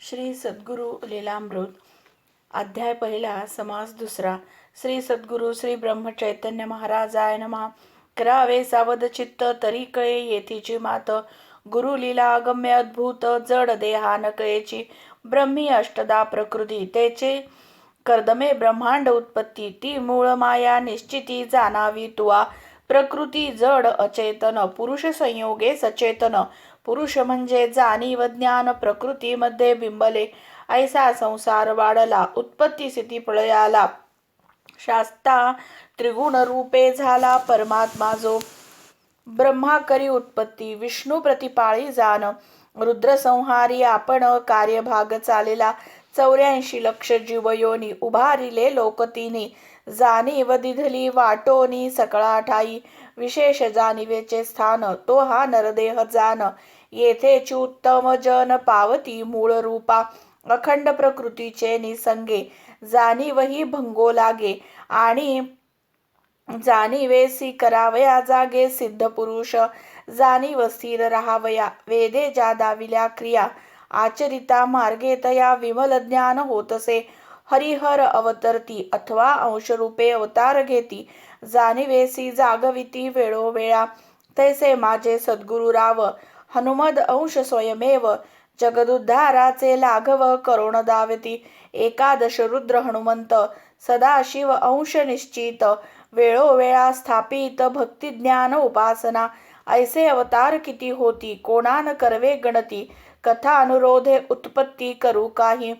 श्री सद्गुरू लीलामृत अध्याय पहिला समास दुसरा. श्री सद्गुरू श्री ब्रह्म चैतन्य महाराजाय नमा. करावे सावध चित्त तरी कळे येथीची मात. गुरु लीला अगम्य अद्भुत जड देहान कळेची. ब्रह्मी अष्टदा प्रकृती तेचे. कर्दमे ब्रह्मांड उत्पत्ती ती मूळ माया निश्चिती जाणावी तुवा. प्रकृती जड अचेतन पुरुष संयोगे सचेतन. पुरुष म्हणजे जाणीव ज्ञान प्रकृतीमध्ये बिंबले. ऐसा संसार वाढला उत्पत्ती स्थिती प्रळयाला शास्ता त्रिगुण रूपे झाला परमात्मा जो ब्रह्माकरी उत्पत्ती विष्णू प्रतिपाळी जाण. रुद्रसंहारी आपण कार्यभाग चालेला चौऱ्याऐंशी लक्ष जीवयोनी उभारिले लोकतीनी. जाणीव दिधली वाटोनी सकळा ठाई विशेष जाणीवेचे स्थान तो हा नरदेह जाण. येथेची उत्तम जन पावती मूळ रूपा अखंड प्रकृतीचे निसंगे जाणीवही भंगो लागे आणि जाणीवेसी करावया जागे सिद्ध पुरुष जाणीव स्थिर राहावया वेदे ज्या दाविल्या क्रिया आचरिता मार्गे तया विमल ज्ञान होतसे हरिहर अवतरती अथवा अंशरूपे अवतार घेती जाणीवेसी जागविती वेळोवेळा तैसे माझे सद्गुरु राव हनुमद अंश स्वयमेव जगदुद्धाराचे लाघव करुण दावती एकादश रुद्र हनुमंत सदाशिव अंश निश्चित वेळोवेळा स्थापित भक्ती ज्ञान उपासना ऐसे अवतार किती होती कोणान करवे गणती कथा अनुरोधे उत्पत्ती करू काही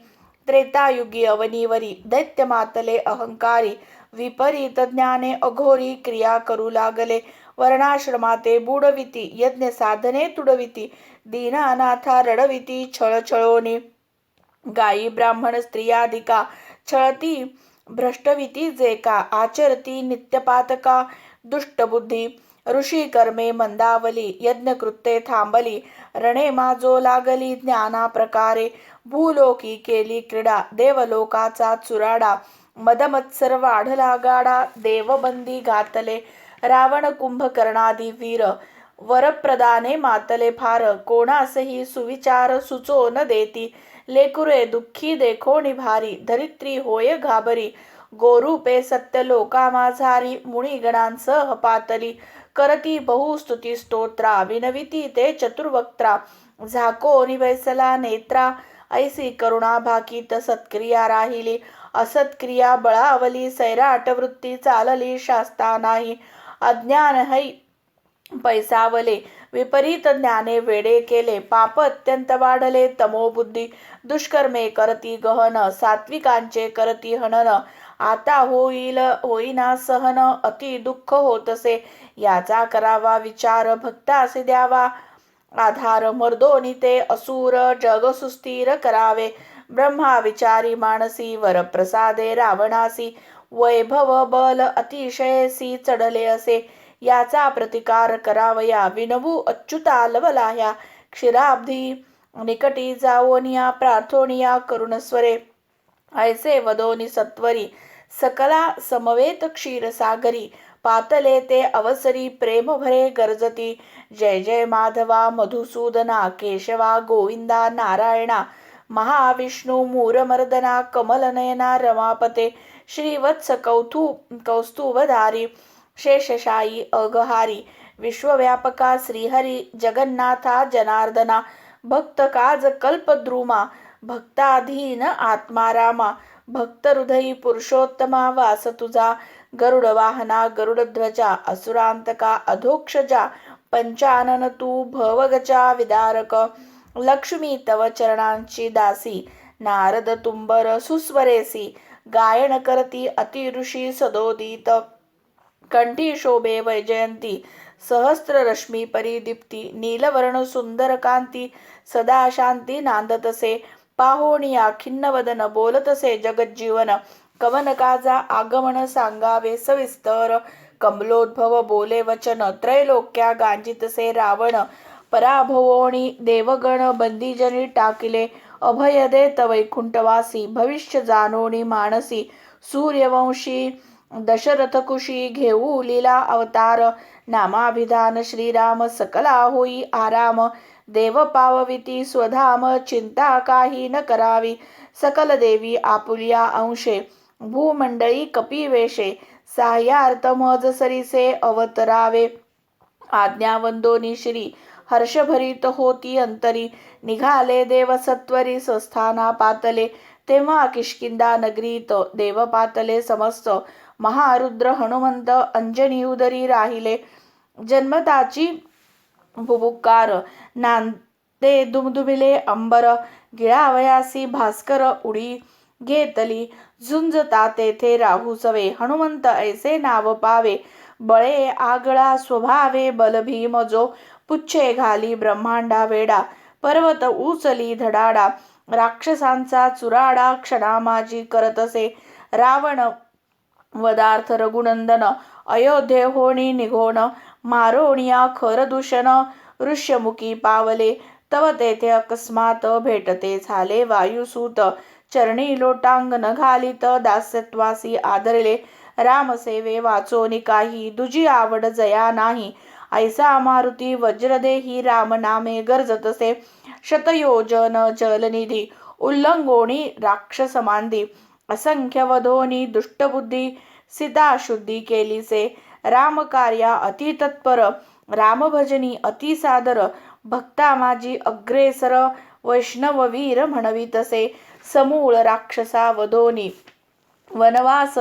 त्रेतायुगी अवनीवरी दैत्य मातले अहंकारी विपरीत ज्ञाने अघोरी क्रिया करू लागले वर्णाश्रमाते बुडविती यज्ञ साधने तुडविती दीन अनाथा रडविती छळछळोनी गायी ब्राह्मण स्त्रियाधिका छळती भ्रष्टविती जे का आचरती नित्यपातका दुष्टबुद्धी ऋषी कर्मे मंदावली यज्ञकृत्ये थांबली रणे माजो लागली ज्ञाना प्रकारे भूलोकी केली क्रीडा देवलोकाचा चुराडा मदमत्सर वाढला गाडा देवबंदी घातले रावण कुंभकर्णादी वीर. वरप्रदाने मातले फार कोणासही सुविचार सुचो न देती. लेकुरे दुःखी देखोणी भारी धरित्री होय घाबरी. गोरूपे सत्य लोका माझारी. मुनिगणांसह पातली. करती बहुस्तुती स्तोत्रा. विनविती ते चतुर्वक्त्रा. झाको निवैसला नेत्रा. ऐसी करुणा भाकीत सत्क्रिया राहिली. असत्क्रिया बळावली. सैराट वृत्ती चालली. शास्ता नाही. अज्ञान है पैसावले. विपरीत ज्ञाने वेडे केले. पाप अत्यंत वाढले. तमोबुद्धी दुष्कर्मे करती गहन. सात्विकांचे करती हनन. आता होईल होईना सहन. अति दुःख होतसे. याचा करावा विचार. भक्तासे द्यावा. आधार मर्दोनी ते असुर जग सुस्थिर करावे. ब्रह्मा विचारी मानसी वरप्रसादे रावणासी. वैभव बल अतिशयसी चढले असे. याचा प्रतिकार करावया विनवू अच्युता ह्या क्षीराब्धी निकटी जावोनिया प्रार्थोनिया करुणस्वरे ऐसे वदोनी सत्वरी. सकला समवेत क्षीरसागरी पातले ते अवसरी. प्रेम भरे गरजती. जय जय माधवा मधुसूदना केशवा गोविंदा नारायणा. महाविष्णू मूरमर्दना कमलनयना रमापते. श्रीवत्स कौतु कौस्तुवधारी शेषशायी अगहारी विश्वव्यापका श्रीहरी जगन्नाथा जनार्दना भक्त काज कल्पद्रुमा भक्ताधीन आत्मारामा भक्त हृदयी पुरुषोत्तमा वास तुझा गरुड वाहना गरुडध्वजा असुरांतका अधोक्षजा पंचानन तू भवगचा विदारक लक्ष्मी तव चरणांची दासी नारद तुंबर सुस्वरेसी गायन करती अतिऋषी सदोदित। कंठी शोभे वैजयंती सहस्त्र रश्मी परिदीप्ती नीलवर्ण सुंदर कांती सदा शांती नांदतसे पाहोणिया खिन्नवदन बोलतसे जगज्जीवन। कवन काजा आगमन सांगावे सविस्तर। कमलोद्भव बोले वचन त्रैलोक्या गांजितसे रावण। पराभवोणी देवगण बंदीजनी टाकिले। अभय देत वैकुंठवासी भविष्य जानोनी मानसी सूर्यवंशी दशरथकुशी घेऊ लीला अवतार नामाभिधान श्रीराम सकला होई आराम देव पावविती स्वधाम चिंता काही न करावी सकल देवी आपुलिया अंशे भूमंडळी कपिवेशे साह्यार्थ मज सरीसे अवतरावे आज्ञावंदोनी श्री हर्षभरित होती. अंतरी निघाले देव सत्वरी स्वस्थाना पातले. तेव्हा किष्किंदा नगरीत देव पातले समस्त महारुद्र हनुमंत अंजनी उदरी राहिले. जन्मताची भुबुकार नांदे दुमदुमिले अंबर गिळावयासी भास्कर उडी घेतली. झुंजता तेथे राहू सवे. हनुमंत ऐसे नाव पावे. बळे आगळा स्वभावे बलभीम जो पुच्छे घाली ब्रह्मांडा वेडा पर्वत उचली धडाडा राक्षसांचा चुराडा क्षणामाजी करत असे. रावण वदार्थ रघुनंदन अयोध्ये होणी निघोण मारोणिया खर दूषण ऋष्यमुखी पावले तव तेथे अकस्मात भेटते झाले वायुसूत. चरणी लोटांगण घालित दास्यत्वासी आदरले रामसेवे वाचोनी काही दुजी आवड जया नाही. ऐसा मारुती वज्रदेही राम नामे गरजतसे। शतयोजन जलनिधी उल्लंघोणी राक्षसमांदी असंख्य वधोनी दुष्टबुद्धी सीता शुद्धी केलीसे। रामकार्या अति तत्पर रामभजनी अति सादर भक्ता माझी अग्रेसर वैष्णववीर म्हणवितसे। समूळ राक्षसा वधोनी वनवास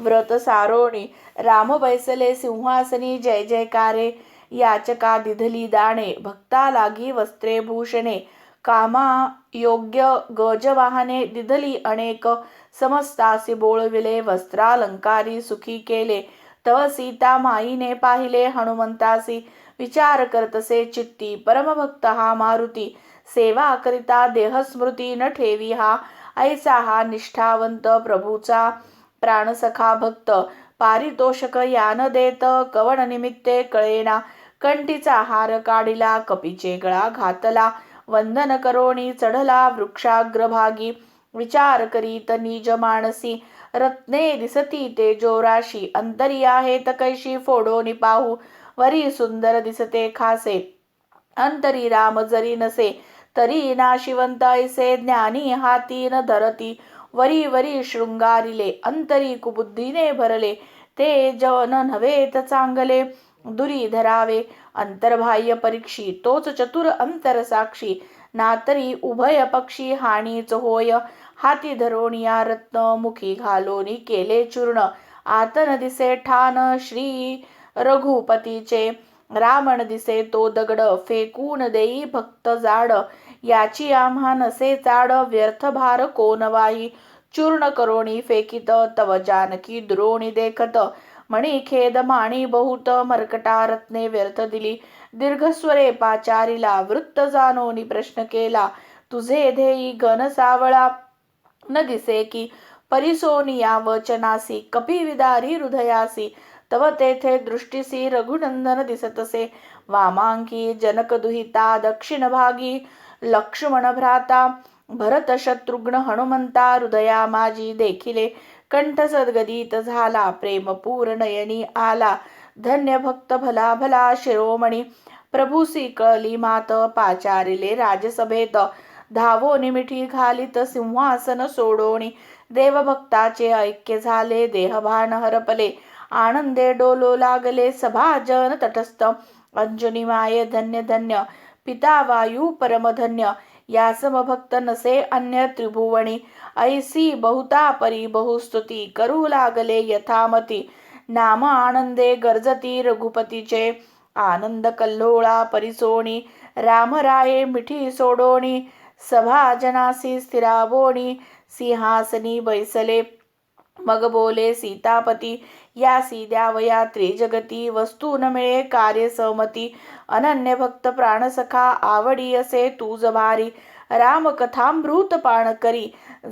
व्रत सारोणी राम बैसले सिंहासनी जय जयकारे। याचका दिधली दाणे भक्ता लागी वस्त्रे भूषणे कामा योग्य गजवाहने दिधली अनेक समस्तासी बोळविले वस्त्रालंकारी सुखी केले. तव सीता माईने पाहिले हनुमंतासी विचार करतसे चित्ती परमभक्त हा मारुती. सेवा करिता देहस्मृती न ठेवी हा ऐसा हा निष्ठावंत प्रभूचा प्राणसखा भक्त. पारितोषक यान देत कवण निमित्ते कळेना. कंठीचा हार काढिला कपीचे गळा घातला वंदन करोणी चढला वृक्षाग्रभागी विचार करीत निज मानसी रत्ने दिसती ते जोराशी अंतरी आहेत कैशी फोडोनी पाहू वरी सुंदर दिसते खासे अंतरी राम जरी नसे तरी नाशिवंत ऐसे ज्ञानी हाती न धरती वरी वरी शृंगारिले अंतरी कुबुद्धीने भरले ते जन नव्हेत चांगले दुरी धरावे अंतर्बाह्य परीक्षी तोच चतुर अंतर साक्षी नातरी उभय पक्षी हानीच होय हाती धरोनिया रत्न मुखी घालोनी केले चूर्ण. आतन दिसे ठाण श्री रघुपतीचे. रावण दिसे तो दगड फेकून देई भक्त जाड. याची आम्हा नसे चाड व्यर्थ भार कोण चूर्ण करोणी फेकित तव जानकी द्रोणी देखत. मणी खेद माणी बहुत मरकटा रत्ने व्यर्थ दिली. दीर्घस्वरे पाचारीला वृत्त जानोनी प्रश्न केला तुझे ध्येयी घन सावळा. न दिसे की परिसोनिया वचनासी. कपिविदारी हृदयासी. तव तेथे दृष्टीसी रघुनंदन दिसतसे. वामांकी जनक दुहिता दक्षिण भागी. लक्ष्मण भ्राता. भरत शत्रुघ्न हनुमंता. हृदया माझी देखिले. कंठ सद्गदित झाला. प्रेम नयनी आला. धन्य भक्त भला भला शिरोमणी. प्रभू कळली मात पाचारिले राजसभेत. धावो निमिठी घालित सिंहासन सोडोणी देवभक्ताचे ऐक्य झाले देहभान हरपले. आनंदे डोलो लागले सभाजन तटस्थ. अंजनी माये धन्य धन्य पिता वायू परमधन्य. या समभक्त नसे अन्य त्रिभुवणी ऐसी बहुता परी बहुस्तुती करू लागले यथामती नाम आनंदे गरजती रघुपतीचे आनंद कल्लोळा परिसोणी रामराये मिठी सोडोणी सभाजनासी स्थिराबोणी सिंहासनी बैसले मग बोले सीतापती यासी द्यावया त्रिजगती वस्तू न मिळे कार्य सहमती अनन्य भक्त प्राणसखा आवडी असे तुझ भारी रामकथामृत पाण करी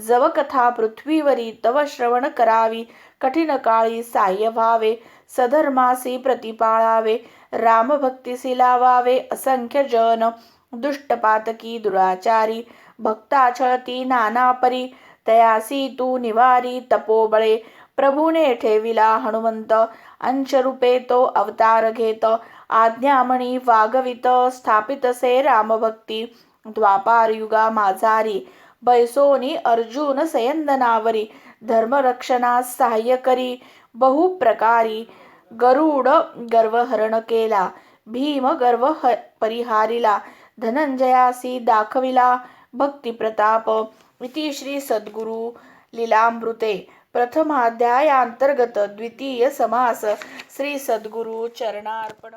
जवकथा पृथ्वीवरी तव श्रवण करावी कठीण काळी साह्य व्हावे सधर्मासी प्रतिपाळावे रामभक्तीसी लावावे असंख्य जन दुष्टपातकी दुराचारी भक्ता छळती नाना परी तयासी तू निवारी तपोबळे प्रभूने ठेविला हनुमंत अंशरूपे तो अवतार घेत आज्ञामणी वागवित स्थापितसे रामभक्ती द्वापार युगा माझारी बैसोनी अर्जुन सयंदनावरी धर्मरक्षणास सहाय्य करी बहुप्रकारी गरुड गर्वहरण केला भीम गर्व ह परिहारिला धनंजयासी दाखविला भक्ती प्रताप इति श्री सद्गुरु लीलामृते प्रथमाध्यायांतर्गत द्वितीय समास श्री सद्गुरु चरणार्पण